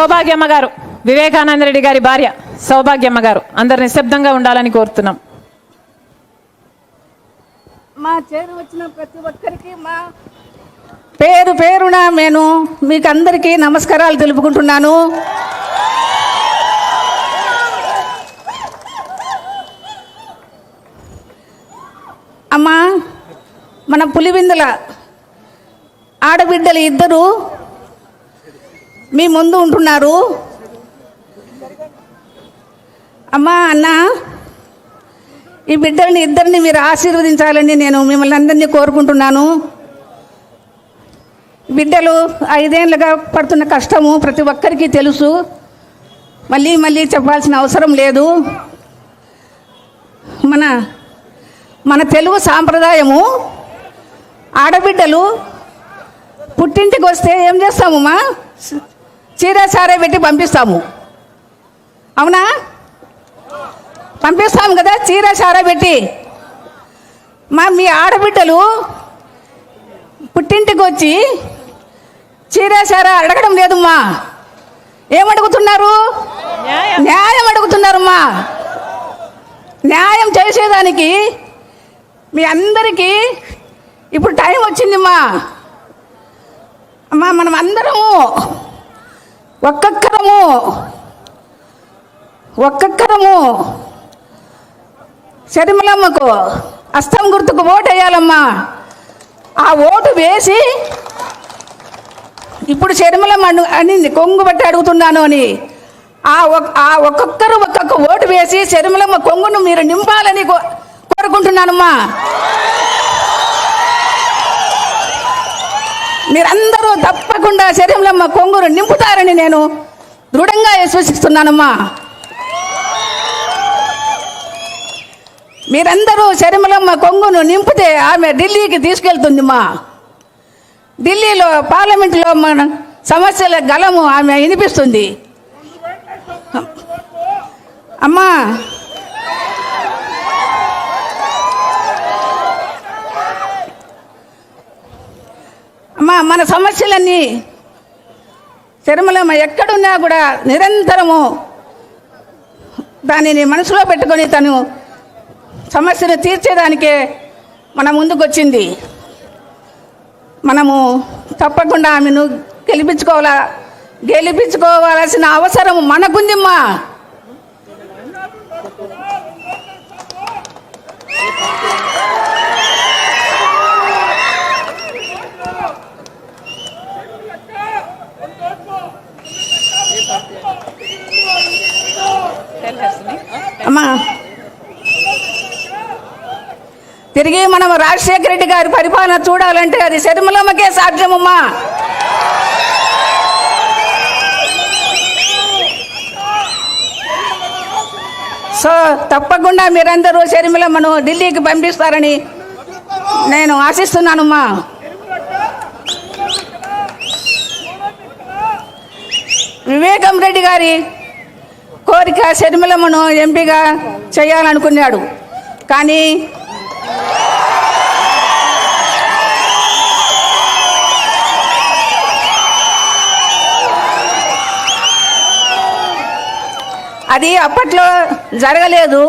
సౌభాగ్యమ్మ గారు వివేకానంద రెడ్డి గారి భార్య సౌభాగ్యమ్మ గారు అందరు నిశ్శబ్దంగా ఉండాలని కోరుతున్నాం. మా చేరు వచ్చిన ప్రతి ఒక్కరికి మా పేరు పేరున నేను మీకు అందరికీ నమస్కారాలు తెలుపుకుంటున్నాను. అమ్మా మన పులివిందుల ఆడబిడ్డలు ఇద్దరు మీ ముందు ఉంటున్నారు. అమ్మా అన్న ఈ బిడ్డల్ని ఇద్దరిని మీరు ఆశీర్వదించాలని నేను మిమ్మల్ని అందరినీ కోరుకుంటున్నాను. బిడ్డలు ఐదేళ్ళుగా పడుతున్న కష్టము ప్రతి ఒక్కరికి తెలుసు. మళ్ళీ మళ్ళీ చెప్పాల్సిన అవసరం లేదు. మన మన తెలుగు సాంప్రదాయము ఆడబిడ్డలు పుట్టింటికి వస్తే ఏం చేస్తామమ్మా? చీర సారే పెట్టి పంపిస్తాము. అవునా? పంపిస్తాం కదా చీర చార పెట్టి. మా మీ ఆడబిడ్డలు పుట్టింటికి వచ్చి చీర చార అడగడం లేదమ్మా. ఏమడుగుతున్నారు? న్యాయం అడుగుతున్నారమ్మా. న్యాయం చేసేదానికి మీ అందరికీ ఇప్పుడు టైం వచ్చిందమ్మా. అమ్మా మనం అందరము ఒక్కొక్కరము. ఒక్కొక్కరము. శరిమలమ్మకు అస్తం గుర్తుకు ఓటు వేయాలమ్మా ఆ ఓటు వేసి ఇప్పుడు శరిమలమ్మ అనింది కొంగు బట్టి అడుగుతున్నాను అని. ఆ ఆ ఒక్కొక్కరు ఒక్కొక్క ఓటు వేసి శరిమలమ్మ కొంగును మీరు నింపాలని కో- కోరుకుంటున్నానమ్మా. మీరందరూ తప్పకుండా శరీరంలో కొంగురు నింపుతారని నేను దృఢంగా విశ్వసిస్తున్నానమ్మా. మీరందరూ శరీరంలో కొంగును నింపితే ఆమె ఢిల్లీకి తీసుకెళ్తుందిమ్మా. ఢిల్లీలో పార్లమెంట్లో మన సమస్యల గలము ఆమె వినిపిస్తుంది. అమ్మా అమ్మా మన సమస్యలన్నీ తిరుమలమ్మ ఎక్కడున్నా కూడా నిరంతరము దానిని మనసులో పెట్టుకొని తను సమస్యను తీర్చేదానికే మన ముందుకొచ్చింది. మనము తప్పకుండా ఆమెను గెలిపించుకోవాలా గెలిపించుకోవాల్సిన అవసరం మనకుందిమ్మా. అమ్మా. తిరిగి మనం రాజశేఖర రెడ్డి గారి పరిపాలన చూడాలంటే అది శర్మలమ్మకే సాధ్యమమ్మా. సో తప్పకుండా మీరందరూ షర్మిలమ్మను ఢిల్లీకి పంపిస్తారని నేను ఆశిస్తున్నానమ్మా. వివేకం రెడ్డి గారి కోరిక షర్మిలమ్మను ఎంపీగా చేయాలనుకున్నాడు. కానీ అది అప్పట్లో జరగలేదు.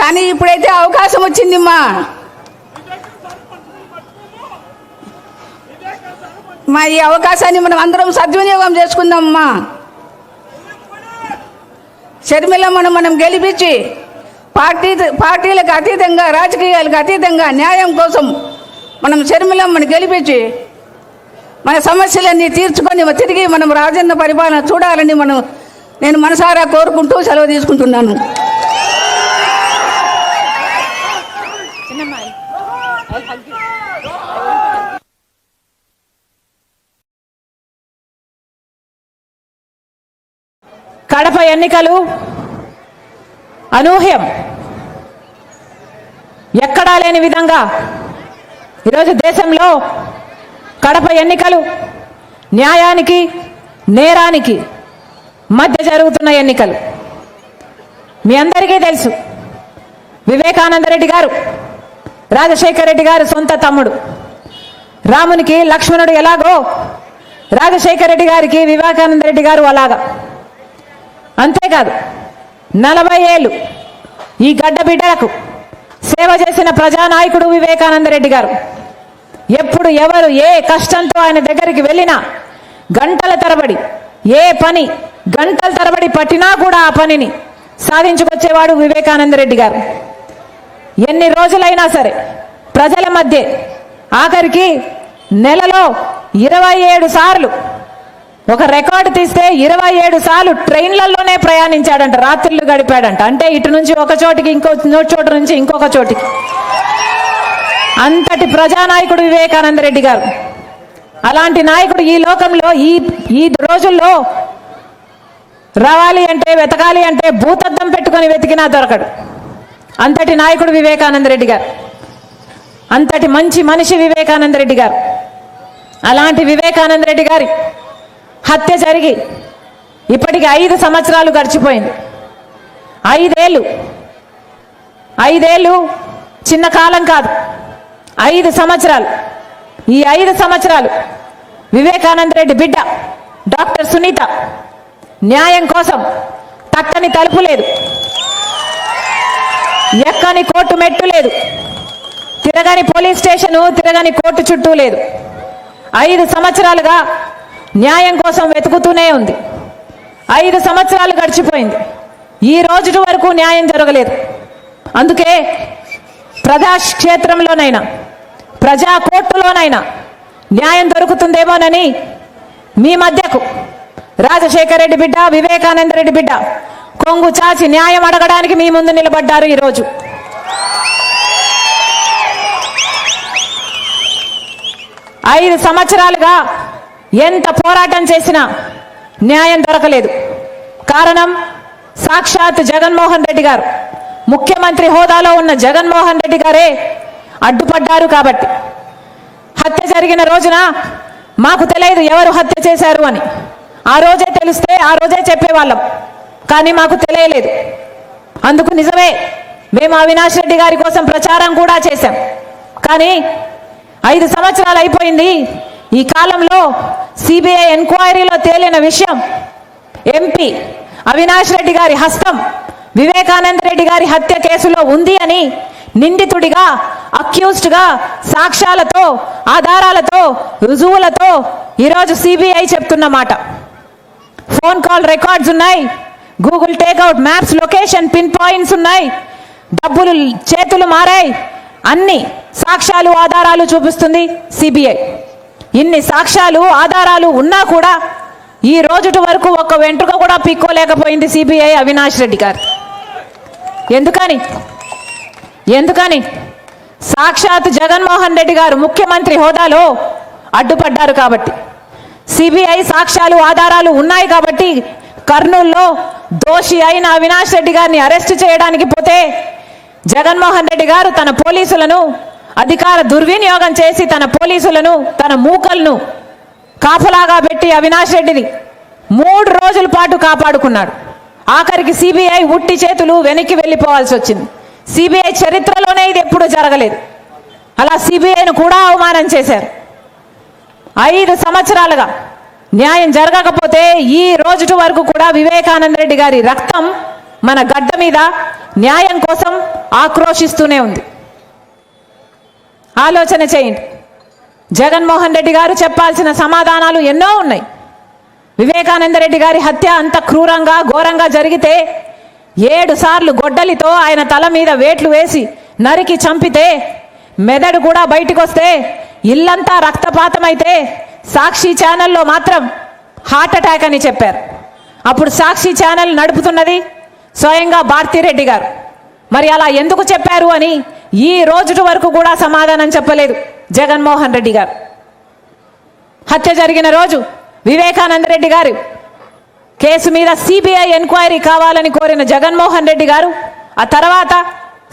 కానీ ఇప్పుడైతే అవకాశం వచ్చిందిమ్మా. మా ఈ అవకాశాన్ని మనం అందరం సద్వినియోగం చేసుకుందామమ్మా. షర్మిలమ్మను మనం గెలిపించి పార్టీ పార్టీలకు అతీతంగా రాజకీయాలకు అతీతంగా న్యాయం కోసం మనం షర్మిలమ్మను గెలిపించి మన సమస్యలన్నీ తీర్చుకొని తిరిగి మనం రాజన్న పరిపాలన చూడాలని మనం నేను మనసారా కోరుకుంటూ సెలవు తీసుకుంటున్నాను కడప ఎన్నికలు? అనూహ్యం. ఎక్కడా లేని విధంగా ఈరోజు దేశంలో కడప ఎన్నికలు న్యాయానికి నేరానికి మధ్య జరుగుతున్న ఎన్నికలు. మీ అందరికీ తెలుసు వివేకానంద రెడ్డి గారు రాజశేఖర రెడ్డి గారు సొంత తమ్ముడు. రామునికి లక్ష్మణుడు ఎలాగో రాజశేఖర రెడ్డి గారికి వివేకానంద రెడ్డి గారు అలాగా. అంతేకాదు నలభై ఏళ్ళు ఈ గడ్డ బిడ్డలకు సేవ చేసిన ప్రజానాయకుడు వివేకానంద రెడ్డి గారు. ఎప్పుడు ఎవరు ఏ కష్టంతో ఆయన దగ్గరికి వెళ్ళినా గంటల తరబడి ఏ పని గంటల తరబడి పట్టినా కూడా ఆ పనిని సాధించుకొచ్చేవాడు వివేకానంద రెడ్డి గారు. ఎన్ని రోజులైనా సరే ప్రజల మధ్య ఆఖరికి నెలలో ఇరవై ఏడు సార్లు ఒక రికార్డు తీస్తే ఇరవై ఏడు సార్లు ట్రైన్లలోనే ప్రయాణించాడంట రాత్రులు గడిపాడంట. అంటే ఇటు నుంచి ఒక చోటికి ఇంకో చోటు నుంచి ఇంకొక చోటికి. అంతటి ప్రజానాయకుడు వివేకానంద రెడ్డి గారు. అలాంటి నాయకుడు ఈ లోకంలో ఈ ఈ రోజుల్లో రావాలి అంటే వెతకాలి అంటే భూతద్దం పెట్టుకొని వెతికినా దొరకడు. అంతటి నాయకుడు వివేకానంద రెడ్డి గారు. అంతటి మంచి మనిషి వివేకానంద రెడ్డి గారు. అలాంటి వివేకానంద రెడ్డి గారి హత్య జరిగి ఇప్పటికి ఐదు సంవత్సరాలు గడిచిపోయింది. ఐదేళ్ళు. ఐదేళ్ళు చిన్న కాలం కాదు. ఐదు సంవత్సరాలు. ఈ ఐదు సంవత్సరాలు వివేకానంద రెడ్డి బిడ్డ డాక్టర్ సునీత న్యాయం కోసం తక్కని తలుపు లేదు. ఎక్కని కోర్టు మెట్టు లేదు. తిరగని పోలీస్ స్టేషను తిరగని కోర్టు చుట్టూ లేదు. ఐదు సంవత్సరాలుగా న్యాయం కోసం వెతుకుతూనే ఉంది. ఐదు సంవత్సరాలు గడిచిపోయింది. ఈ రోజు వరకు న్యాయం జరగలేదు. అందుకే ప్రజాక్షేత్రంలోనైనా ప్రజా కోర్టులోనైనా న్యాయం దొరుకుతుందేమోనని మీ మధ్యకు రాజశేఖర రెడ్డి బిడ్డ వివేకానంద రెడ్డి బిడ్డ కొంగు చాచి న్యాయం అడగడానికి మీ ముందు నిలబడ్డారు ఈరోజు. ఐదు సంవత్సరాలుగా ఎంత పోరాటం చేసినా న్యాయం దొరకలేదు. కారణం సాక్షాత్ జగన్మోహన్ రెడ్డి గారు. ముఖ్యమంత్రి హోదాలో ఉన్న జగన్మోహన్ రెడ్డి గారే అడ్డుపడ్డారు కాబట్టి. హత్య జరిగిన రోజున మాకు తెలియదు ఎవరు హత్య చేశారు అని. ఆ రోజే తెలిస్తే ఆ రోజే చెప్పేవాళ్ళం. కానీ మాకు తెలియలేదు. అందుకు నిజమే మేము అవినాష్ రెడ్డి గారి కోసం ప్రచారం కూడా చేశాం. కానీ ఐదు సంవత్సరాలు అయిపోయింది. ఈ కాలంలో సిబిఐ ఎంక్వైరీలో తేలిన విషయం ఎంపీ అవినాష్ రెడ్డి గారి హస్తం వివేకానంద రెడ్డి గారి హత్య కేసులో ఉంది అని నిందితుడిగా అక్యూజ్డ్గా సాక్ష్యాలతో ఆధారాలతో రుజువులతో ఈరోజు సిబిఐ చెప్తున్న మాట. ఫోన్ కాల్ రికార్డ్స్ ఉన్నాయి Google takeout maps location pin points ఉన్నాయి డబ్బులు చేతులు మారాయి అన్ని సాక్ష్యాలు ఆధారాలు చూపిస్తుంది సిబిఐ. ఇన్ని సాక్ష్యాలు ఆధారాలు ఉన్నా కూడా ఈ రోజుటి వరకు ఒక్క వెంట్రుక కూడా పిక్కోలేకపోయింది సిబిఐ అవినాష్ రెడ్డి గారు. ఎందుకని? ఎందుకని? సాక్షాత్ జగన్మోహన్ రెడ్డి గారు ముఖ్యమంత్రి హోదాలో అడ్డుపడ్డారు కాబట్టి. సిబిఐ సాక్ష్యాలు ఆధారాలు ఉన్నాయి కాబట్టి కర్నూల్లో దోషి అయిన అవినాష్ రెడ్డి గారిని అరెస్ట్ చేయడానికి పోతే జగన్మోహన్ రెడ్డి గారు తన పోలీసులను అధికార దుర్వినియోగం చేసి తన పోలీసులను తన మూకలను కాపలాగా పెట్టి అవినాష్ రెడ్డిని మూడు రోజుల పాటు కాపాడుకున్నాడు. ఆఖరికి సిబిఐ ఉట్టి చేతులు వెనక్కి వెళ్ళిపోవాల్సి వచ్చింది. సిబిఐ చరిత్రలోనే ఇది ఎప్పుడూ జరగలేదు. అలా సిబిఐను కూడా అవమానం చేశారు. ఐదు సంవత్సరాలుగా న్యాయం జరగకపోతే ఈ రోజుటి వరకు కూడా వివేకానంద రెడ్డి గారి రక్తం మన గడ్డ మీద న్యాయం కోసం ఆక్రోషిస్తూనే ఉంది. ఆలోచన చేయండి. జగన్మోహన్ రెడ్డి గారు చెప్పాల్సిన సమాధానాలు ఎన్నో ఉన్నాయి. వివేకానంద రెడ్డి గారి హత్య అంత క్రూరంగా ఘోరంగా జరిగితే ఏడు సార్లు గొడ్డలితో ఆయన తల మీద వేట్లు వేసి నరికి చంపితే మెదడు కూడా బయటికి వస్తే ఇల్లంతా రక్తపాతమైతే సాక్షి ఛానల్లో మాత్రం హార్ట్ అటాక్ అని చెప్పారు. అప్పుడు సాక్షి ఛానల్ నడుపుతున్నది స్వయంగా భారతిరెడ్డి గారు. మరి అలా ఎందుకు చెప్పారు అని ఈ రోజుటి వరకు కూడా సమాధానం చెప్పలేదు జగన్మోహన్ రెడ్డి గారు. హత్య జరిగిన రోజు వివేకానంద రెడ్డి గారు కేసు మీద సిబిఐ ఎంక్వైరీ కావాలని కోరిన జగన్మోహన్ రెడ్డి గారు ఆ తర్వాత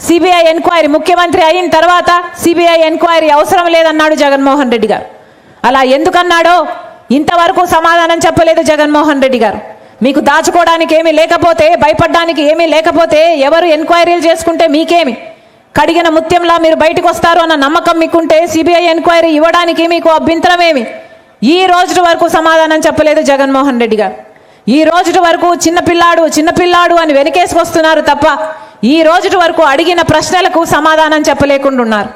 సిబిఐ ఎంక్వైరీ ముఖ్యమంత్రి అయిన తర్వాత సిబిఐ ఎంక్వైరీ అవసరం లేదన్నాడు జగన్మోహన్ రెడ్డి గారు. అలా ఎందుకన్నాడో ఇంతవరకు సమాధానం చెప్పలేదు జగన్మోహన్ రెడ్డి గారు. మీకు దాచుకోవడానికి ఏమీ లేకపోతే భయపడడానికి ఏమీ లేకపోతే ఎవరు ఎంక్వైరీలు చేసుకుంటే మీకేమి? కడిగిన ముత్యంలా మీరు బయటకు వస్తారు అన్న నమ్మకం మీకుంటే సిబిఐ ఎంక్వైరీ ఇవ్వడానికి మీకు అభ్యంతరమేమి ఈ రోజు వరకు సమాధానం చెప్పలేదు జగన్మోహన్ రెడ్డి గారు. ఈ రోజు వరకు చిన్నపిల్లాడు చిన్నపిల్లాడు అని వెనకేసుకొస్తున్నారు తప్ప ఈ రోజు వరకు అడిగిన ప్రశ్నలకు సమాధానం చెప్పలేకుండా ఉన్నారు.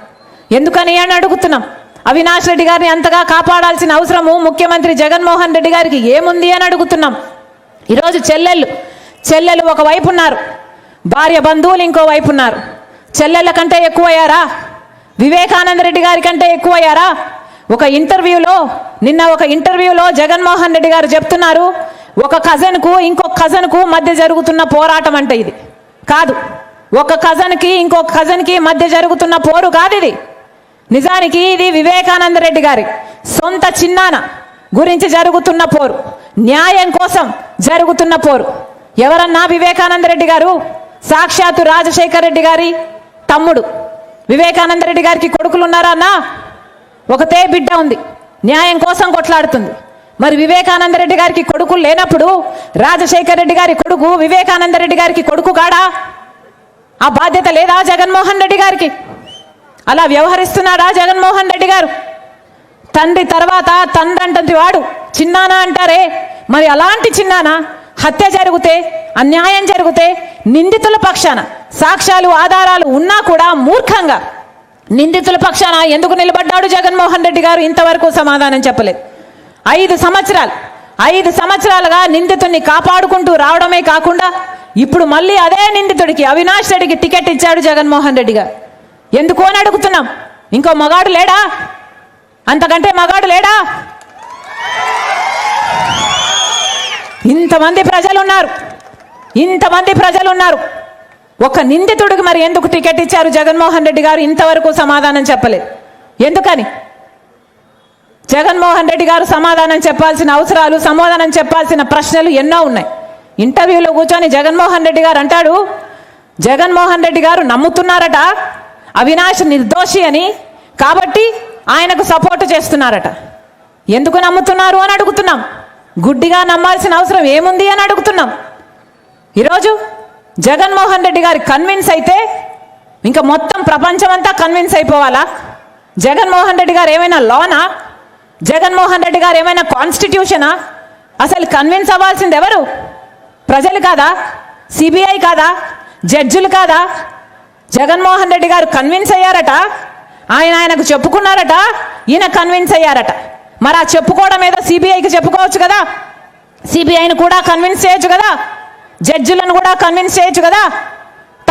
ఎందుకని అని అడుగుతున్నాం. అవినాష్ రెడ్డి గారిని అంతగా కాపాడాల్సిన అవసరము ముఖ్యమంత్రి జగన్మోహన్ రెడ్డి గారికి ఏముంది అని అడుగుతున్నాం. ఈరోజు చెల్లెళ్ళు చెల్లెలు ఒకవైపు ఉన్నారు భార్య బంధువులు ఇంకో వైపు ఉన్నారు. చెల్లెళ్ళ కంటే ఎక్కువయ్యారా? వివేకానంద రెడ్డి గారి కంటే ఎక్కువయ్యారా? ఒక ఇంటర్వ్యూలో నిన్న ఒక ఇంటర్వ్యూలో జగన్మోహన్ రెడ్డి గారు చెప్తున్నారు ఒక కజన్కు ఇంకొక కజన్కు మధ్య జరుగుతున్న పోరాటం అంటే ఇది. కాదు ఒక కజన్కి ఇంకొక కజన్కి మధ్య జరుగుతున్న పోరు కాదు ఇది. నిజానికి ఇది వివేకానంద రెడ్డి గారి సొంత చిన్నాన. గురించి జరుగుతున్న పోరు. న్యాయం కోసం జరుగుతున్న పోరు. ఎవరన్నా వివేకానంద రెడ్డి గారు? సాక్షాత్తు రాజశేఖర్ రెడ్డి గారి తమ్ముడు. వివేకానంద రెడ్డి గారికి కొడుకులు ఉన్నారా అన్నా ఒకతే బిడ్డ ఉంది. న్యాయం కోసం కొట్లాడుతుంది. మరి వివేకానంద రెడ్డి గారికి కొడుకులు లేనప్పుడు రాజశేఖర్ రెడ్డి గారి కొడుకు వివేకానంద రెడ్డి గారికి కొడుకు కాడా? ఆ బాధ్యత లేదా జగన్మోహన్ రెడ్డి గారికి? అలా వ్యవహరిస్తున్నాడా జగన్మోహన్ రెడ్డి గారు? తండ్రి తర్వాత తండ్రి అంటుంది వాడు చిన్నానా అంటారే? మరి అలాంటి చిన్నానా? హత్య జరిగితే అన్యాయం జరిగితే నిందితుల పక్షాన సాక్ష్యాలు ఆధారాలు ఉన్నా కూడా మూర్ఖంగా నిందితుల పక్షాన ఎందుకు నిలబడ్డాడు జగన్మోహన్ రెడ్డి గారు? ఇంతవరకు సమాధానం చెప్పలేదు. ఐదు సంవత్సరాలు ఐదు సంవత్సరాలుగా నిందితుడిని కాపాడుకుంటూ రావడమే కాకుండా ఇప్పుడు మళ్ళీ అదే నిందితుడికి అవినాష్ రెడ్డికి టికెట్ ఇచ్చాడు జగన్మోహన్ రెడ్డి గారు. ఎందుకు అని అడుగుతున్నాం. ఇంకో మగాడు లేడా? అంతకంటే మగాడు లేడా? ఇంతమంది ప్రజలు ఉన్నారు ఇంతమంది ప్రజలు ఉన్నారు ఒక నిందితుడికి మరి ఎందుకు టికెట్ ఇచ్చారు జగన్మోహన్ రెడ్డి గారు? ఇంతవరకు సమాధానం చెప్పలేదు. ఎందుకని? జగన్మోహన్ రెడ్డి గారు సమాధానం చెప్పాల్సిన అవసరాలు సమాధానం చెప్పాల్సిన ప్రశ్నలు ఎన్నో ఉన్నాయి. ఇంటర్వ్యూలో కూర్చొని జగన్మోహన్ రెడ్డి గారు అంటాడు జగన్మోహన్ రెడ్డి గారు నమ్ముతున్నారట అవినాష్ నిర్దోషి అని. కాబట్టి ఆయనకు సపోర్ట్ చేస్తున్నారట. ఎందుకు నమ్ముతున్నారు అని అడుగుతున్నాం. గుడ్డిగా నమ్మాల్సిన అవసరం ఏముంది అని అడుగుతున్నాం. ఈరోజు జగన్మోహన్ రెడ్డి గారి కన్విన్స్ అయితే ఇంకా మొత్తం ప్రపంచమంతా కన్విన్స్ అయిపోవాలా? జగన్మోహన్ రెడ్డి గారు ఏమైనా లోనా జగన్మోహన్ రెడ్డి గారు ఏమైనా కాన్స్టిట్యూషనా అసలు కన్విన్స్ అవ్వాల్సింది ఎవరు? ప్రజలు కాదా? సిబిఐ కాదా? జడ్జిలు కాదా? జగన్మోహన్ రెడ్డి గారు కన్విన్స్ అయ్యారట. ఆయన ఆయనకు చెప్పుకున్నారట ఈయన కన్విన్స్ అయ్యారట. మరి ఆ చెప్పుకోవడం ఏదో సిబిఐకి చెప్పుకోవచ్చు కదా? సిబిఐని కూడా కన్విన్స్ చేయొచ్చు కదా? జడ్జిలను కూడా కన్విన్స్ చేయొచ్చు కదా?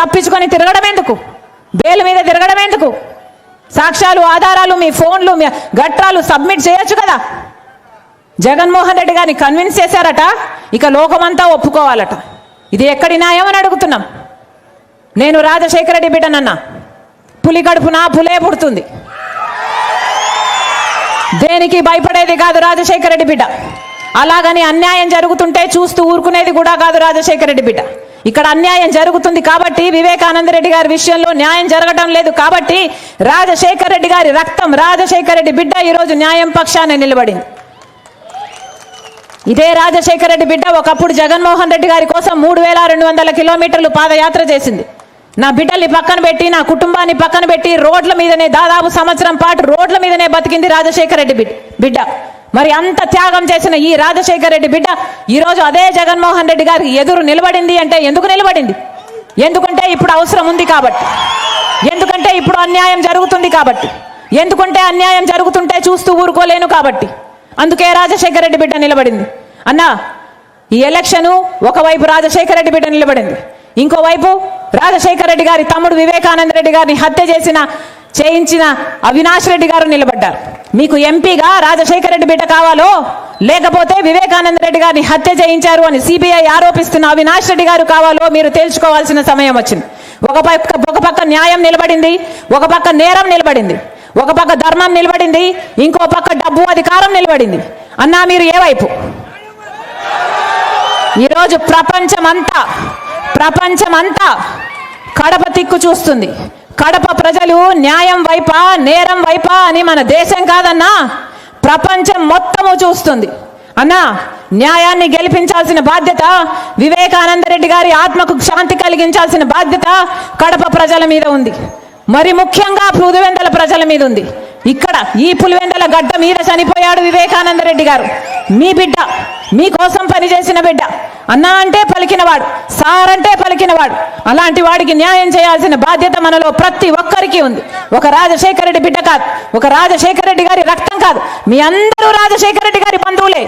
తప్పించుకొని తిరగడం ఎందుకు? బెయిల్ మీద తిరగడం ఎందుకు? సాక్ష్యాలు ఆధారాలు మీ ఫోన్లు మీ గట్రాలు సబ్మిట్ చేయొచ్చు కదా? జగన్మోహన్ రెడ్డి గారిని కన్విన్స్ చేశారట ఇక లోకమంతా ఒప్పుకోవాలట. ఇది ఎక్కడి న్యాయం అని అడుగుతున్నాం. నేను రాజశేఖర రెడ్డి బిడ్డనన్నా. పులి కడుపున పులే పుడుతుంది. దేనికి భయపడేది కాదు రాజశేఖర రెడ్డి బిడ్డ. అలాగని అన్యాయం జరుగుతుంటే చూస్తూ ఊరుకునేది కూడా కాదు రాజశేఖర రెడ్డి బిడ్డ. ఇక్కడ అన్యాయం జరుగుతుంది కాబట్టి వివేకానంద రెడ్డి గారి విషయంలో న్యాయం జరగటం లేదు కాబట్టి రాజశేఖర రెడ్డి గారి రక్తం రాజశేఖర రెడ్డి బిడ్డ ఈరోజు న్యాయం పక్షాన నిలబడింది. ఇదే రాజశేఖర రెడ్డి బిడ్డ ఒకప్పుడు జగన్మోహన్ రెడ్డి గారి కోసం మూడు వేల రెండు వందల కిలోమీటర్లు పాదయాత్ర చేసింది. నా బిడ్డల్ని పక్కన పెట్టి నా కుటుంబాన్ని పక్కన పెట్టి రోడ్ల మీదనే దాదాపు సంవత్సరం పాటు రోడ్ల మీదనే బతికింది రాజశేఖర రెడ్డి బిడ్డ. మరి అంత త్యాగం చేసిన ఈ రాజశేఖర రెడ్డి బిడ్డ ఈరోజు అదే జగన్మోహన్ రెడ్డి గారికి ఎదురు నిలబడింది అంటే ఎందుకు నిలబడింది? ఎందుకంటే ఇప్పుడు అవసరం ఉంది కాబట్టి. ఎందుకంటే ఇప్పుడు అన్యాయం జరుగుతుంది కాబట్టి. ఎందుకంటే అన్యాయం జరుగుతుంటే చూస్తూ ఊరుకోలేను కాబట్టి. అందుకే రాజశేఖర రెడ్డి బిడ్డ నిలబడింది. అన్నా ఈ ఎలక్షను ఒకవైపు రాజశేఖర రెడ్డి బిడ్డ నిలబడింది. ఇంకోవైపు రాజశేఖర రెడ్డి గారి తమ్ముడు వివేకానంద రెడ్డి గారిని హత్య చేసిన చేయించిన అవినాష్ రెడ్డి గారు నిలబడ్డారు. మీకు ఎంపీగా రాజశేఖర రెడ్డి బిడ్డ కావాలో లేకపోతే వివేకానంద రెడ్డి గారిని హత్య చేయించారు అని సిబిఐ ఆరోపిస్తున్న అవినాష్ రెడ్డి గారు కావాలో మీరు తేల్చుకోవాల్సిన సమయం వచ్చింది. ఒక పక్క ఒక పక్క న్యాయం నిలబడింది ఒక పక్క నేరం నిలబడింది ఒక పక్క ధర్మం నిలబడింది ఇంకో పక్క డబ్బు అధికారం నిలబడింది. అన్నా మీరు ఏ వైపు? ఈరోజు ప్రపంచమంతా ప్రపంచమంతా కడప తిక్కు చూస్తుంది. కడప ప్రజలు న్యాయం వైపా నేరం వైపా అని మన దేశం కాదన్నా ప్రపంచం మొత్తము చూస్తుంది. అన్నా న్యాయాన్ని గెలిపించాల్సిన బాధ్యత వివేకానంద రెడ్డి గారి ఆత్మకు శాంతి కలిగించాల్సిన బాధ్యత కడప ప్రజల మీద ఉంది. మరి ముఖ్యంగా పులివెందల ప్రజల మీద ఉంది. ఇక్కడ ఈ పులివెందల గడ్డ మీద చనిపోయాడు వివేకానంద రెడ్డి గారు. మీ బిడ్డ మీకోసం పనిచేసిన బిడ్డ. అన్నా అంటే పలికినవాడు సార్ అంటే పలికినవాడు. అలాంటి వాడికి న్యాయం చేయాల్సిన బాధ్యత మనలో ప్రతి ఒక్కరికి ఉంది. ఒక రాజశేఖర రెడ్డి బిడ్డ కాదు ఒక రాజశేఖర రెడ్డి గారి రక్తం కాదు. మీ అందరూ రాజశేఖర రెడ్డి గారి బంధువులే.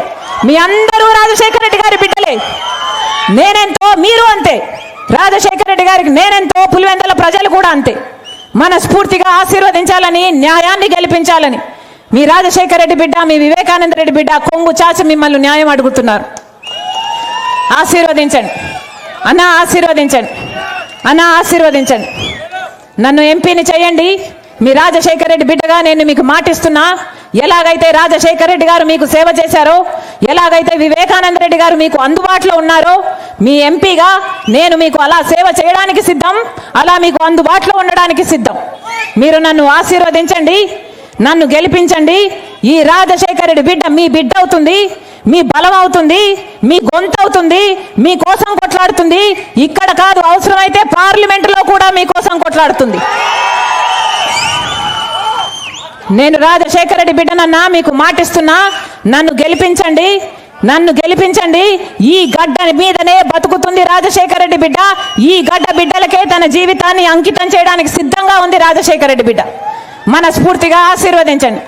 మీ అందరూ రాజశేఖర రెడ్డి గారి బిడ్డలే. నేనెంతో మీరు అంతే. రాజశేఖర రెడ్డి గారికి నేనెంతో పులివెందల ప్రజలు కూడా అంతే. మనస్ఫూర్తిగా ఆశీర్వదించాలని న్యాయాన్ని గెలిపించాలని. మీ రాజశేఖర రెడ్డి బిడ్డ మీ వివేకానంద రెడ్డి బిడ్డ కొంగు చాచి మిమ్మల్ని న్యాయం అడుగుతున్నారు. ఆశీర్వదించండి. అన్న ఆశీర్వదించండి. అన్న ఆశీర్వదించండి. నన్ను ఎంపీని చేయండి. మీ రాజశేఖర రెడ్డి బిడ్డగా నేను మీకు మాటిస్తున్నా. ఎలాగైతే రాజశేఖర రెడ్డి గారు మీకు సేవ చేశారో ఎలాగైతే వివేకానంద రెడ్డి గారు మీకు అందుబాటులో ఉన్నారో మీ ఎంపీగా నేను మీకు అలా సేవ చేయడానికి సిద్ధం అలా మీకు అందుబాటులో ఉండడానికి సిద్ధం. మీరు నన్ను ఆశీర్వదించండి. నన్ను గెలిపించండి. ఈ రాజశేఖర రెడ్డి బిడ్డ మీ బిడ్డ అవుతుంది మీ బలం అవుతుంది మీ గొంతు అవుతుంది మీ కోసం కొట్లాడుతుంది. ఇక్కడ కాదు అవసరమైతే పార్లమెంటులో కూడా మీ కోసం కొట్లాడుతుంది. నేను రాజశేఖర రెడ్డి బిడ్డనన్నా మీకు మాటిస్తున్నా నన్ను గెలిపించండి నన్ను గెలిపించండి. ఈ గడ్డ మీదనే బతుకుతుంది రాజశేఖర రెడ్డి బిడ్డ. ఈ గడ్డ బిడ్డలకే తన జీవితాన్ని అంకితం చేయడానికి సిద్ధంగా ఉంది రాజశేఖర రెడ్డి బిడ్డ. మనస్ఫూర్తిగా ఆశీర్వదించండి.